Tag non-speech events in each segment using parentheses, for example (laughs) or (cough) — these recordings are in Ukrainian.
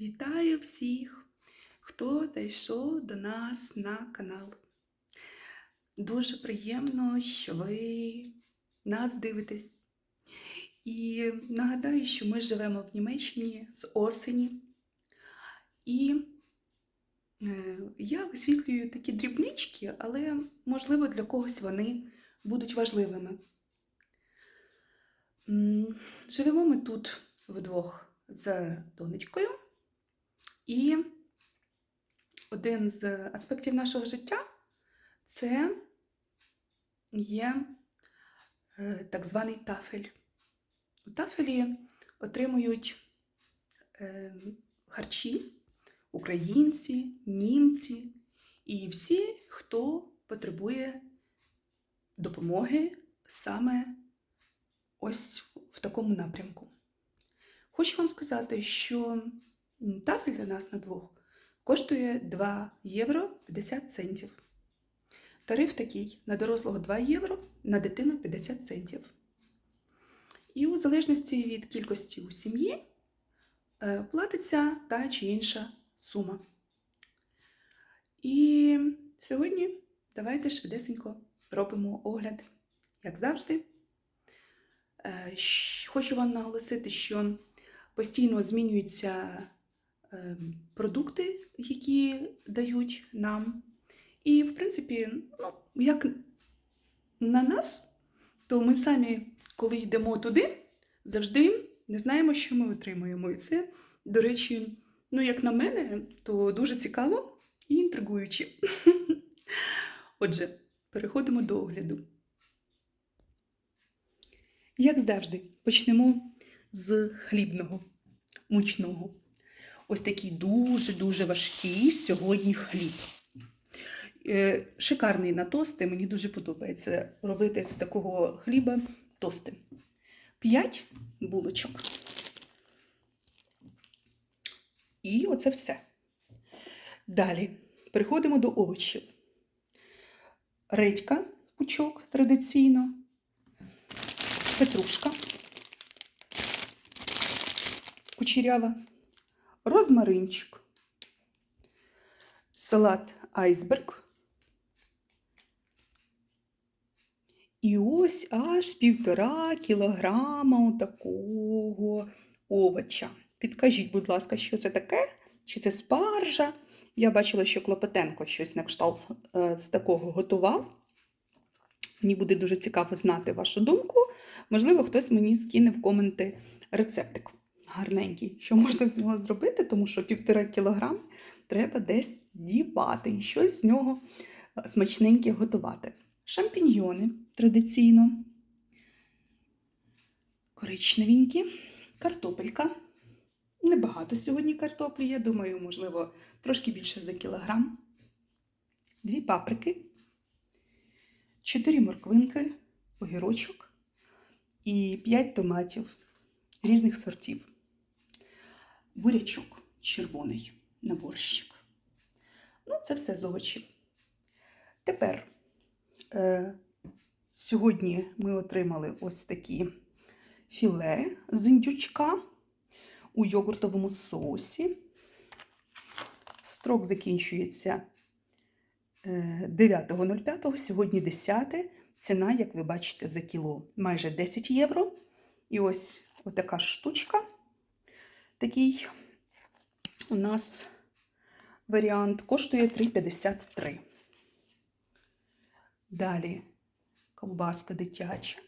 Вітаю всіх, хто зайшов до нас на канал. Дуже приємно, що ви нас дивитесь. І нагадаю, що ми живемо в Німеччині з осені. І е, я висвітлюю такі дрібнички, але, можливо, для когось вони будуть важливими. Живемо ми тут вдвох з донечкою. І один з аспектів нашого життя це є е, так званий тафель. У тафелі отримують е, харчі українці, німці і всі, хто потребує допомоги саме ось в такому напрямку. Хочу вам сказати, що тафель для нас на двох коштує 2 євро 50 центів. Тариф такий на дорослого 2 євро, на дитину 50 центів. І у залежності від кількості у сім'ї е, платиться та чи інша сума. І сьогодні давайте швидесенько робимо огляд, як завжди. Е, Хочу вам наголосити, що постійно змінюються е, продукти, які дають нам. І, в принципі, ну, як на нас, то ми самі, коли йдемо туди, завжди не знаємо, що ми отримуємо. І це, до речі, ну, як на мене, то дуже цікаво і інтригуюче. (laughs) Отже, переходимо до огляду. Як завжди, почнемо з хлібного, мучного. Ось такий дуже-дуже важкий сьогодні хліб. Е, Шикарний на тости, мені дуже подобається робити з такого хліба тости. 5 булочок. І оце все. Далі переходимо до овочів. Редька, пучок традиційно, петрушка, кучерява, розмаринчик, салат айсберг. І ось аж півтора кілограма такого овоча. Підкажіть, будь ласка, що це таке? Чи це спаржа? Я бачила, що Клопотенко щось на кшталт е, з такого готував. Мені буде дуже цікаво знати вашу думку. Можливо, хтось мені скине в коменти рецептик гарненький, що можна з нього зробити, тому що півтора кілограм треба десь дівати і щось з нього е, смачненьке готувати. Шампіньйони традиційно, коричневенькі, картопелька. Небагато сьогодні картоплі, я думаю, можливо, трошки більше за кілограм. Дві паприки, чотири морквинки, огірочок і 5 томатів різних сортів. Бурячок червоний на борщик. Ну, це все з овочів. Тепер е, сьогодні ми отримали ось такі філе з індючка у йогуртовому соусі. Строк закінчується е, 9.05, сьогодні 10. Ціна, як ви бачите, за кіло майже 10 євро. І ось отака штучка. Такий у нас варіант коштує 3,53. Далі ковбаска дитяча.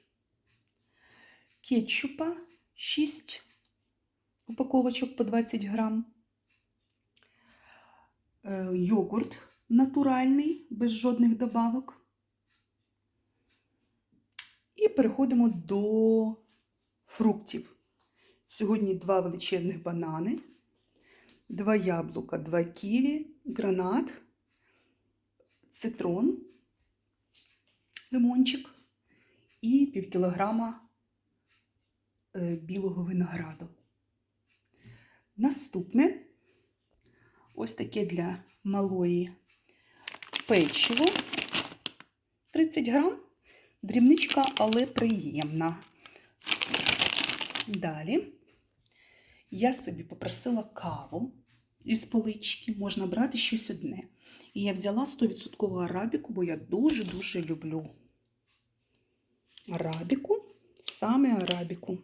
Кетчупа 6 упаковочок по 20 грам. Е, Йогурт натуральний, без жодних добавок. І переходимо до фруктів. Сьогодні два величезних банани, два яблука, два ківі, гранат, цитрон, лимончик і пів кілограма е, білого винограду. Наступне ось таке для малої печиво 30 грам. Дрібничка, але приємна. Далі я собі попросила каву із полички, можна брати щось одне. І я взяла 100% арабіку, бо я дуже-дуже люблю арабіку, саме арабіку.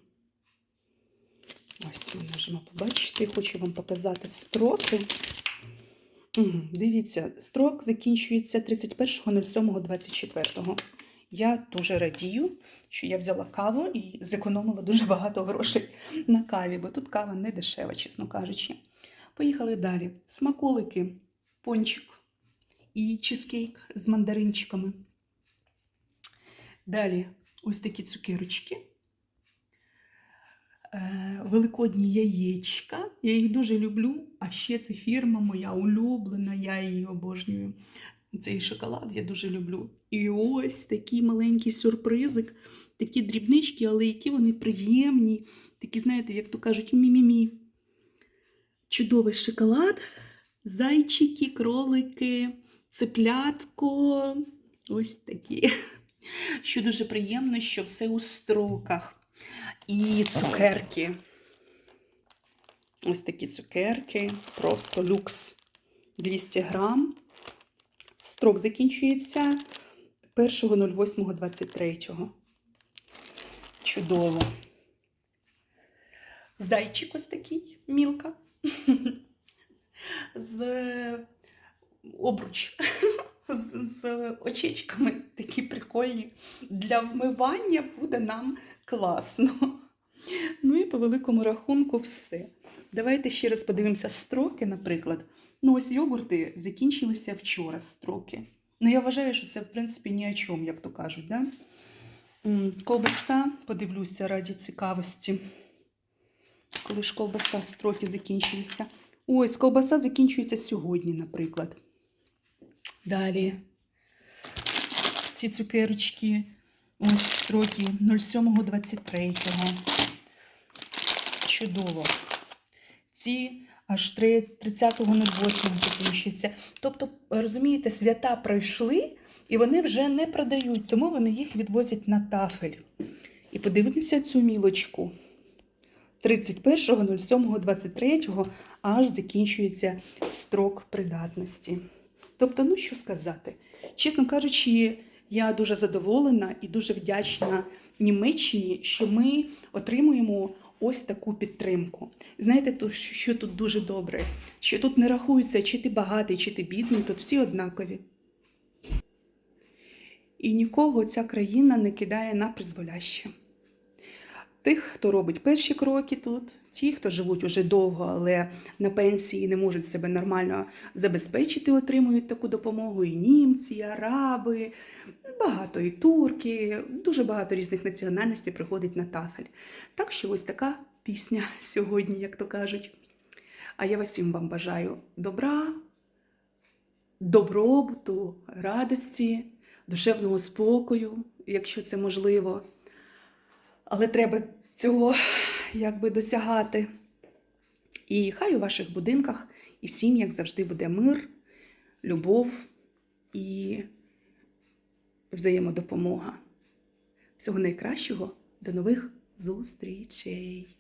Ось ми можемо побачити. Хочу вам показати строки. Угу. Дивіться, строк закінчується 31.07.24. Я дуже радію, що я взяла каву і зекономила дуже багато грошей на каві, бо тут кава не дешева, чесно кажучи. Поїхали далі. Смаколики, пончик і чизкейк з мандаринчиками. Далі ось такі цукерочки. Е, Великодні яєчка. Я їх дуже люблю. А ще це фірма моя улюблена, я її обожнюю. Цей шоколад я дуже люблю. І ось такий маленький сюрпризик, такі дрібнички, але які вони приємні. Такі, знаєте, як то кажуть, мі-мі-мі. Чудовий шоколад, зайчики, кролики, цеплятко. Ось такі. Що дуже приємно, що все у строках. І цукерки. Ось такі цукерки. Просто люкс. 200 грам. Строк закінчується 1.08.23. Чудово. Зайчик ось такий, мілка. (laughs) З обруч. (laughs) З, з очечками такі прикольні. Для вмивання буде нам класно. Ну і по великому рахунку все. Давайте ще раз подивимося строки, наприклад. Ну, ось йогурти закінчилися вчора строки. Ну, я вважаю, що це, в принципі, ні о чому, як то кажуть. Да? Ковбаса, подивлюся раді цікавості. Коли ж ковбаса строки закінчилися. Ось, ковбаса закінчується сьогодні, наприклад. Далі. Ці цукерочки. Ось строки 07.23. Чудово. Ці аж три- 30.08 закінчуються. Тобто, розумієте, свята пройшли і вони вже не продають, тому вони їх відвозять на тафель. І подивимося цю мілочку. 31.07.23 аж закінчується строк придатності. Тобто, ну що сказати? Чесно кажучи, я дуже задоволена і дуже вдячна Німеччині, що ми отримуємо ось таку підтримку. Знаєте, то, що тут дуже добре, що тут не рахується, чи ти багатий, чи ти бідний, тут всі однакові. І нікого ця країна не кидає на призволяще. Тих, хто робить перші кроки тут, ті, хто живуть уже довго, але на пенсії не можуть себе нормально забезпечити, отримують таку допомогу. І німці, і араби, багато і турки, дуже багато різних національностей приходить на тафель. Так що ось така пісня (laughs) сьогодні, як то кажуть. А я всім вам бажаю добра, добробуту, радості, душевного спокою, якщо це можливо. Але треба цього якби досягати. І хай у ваших будинках і сім'ях завжди буде мир, любов і взаємодопомога. Всього найкращого, до нових зустрічей!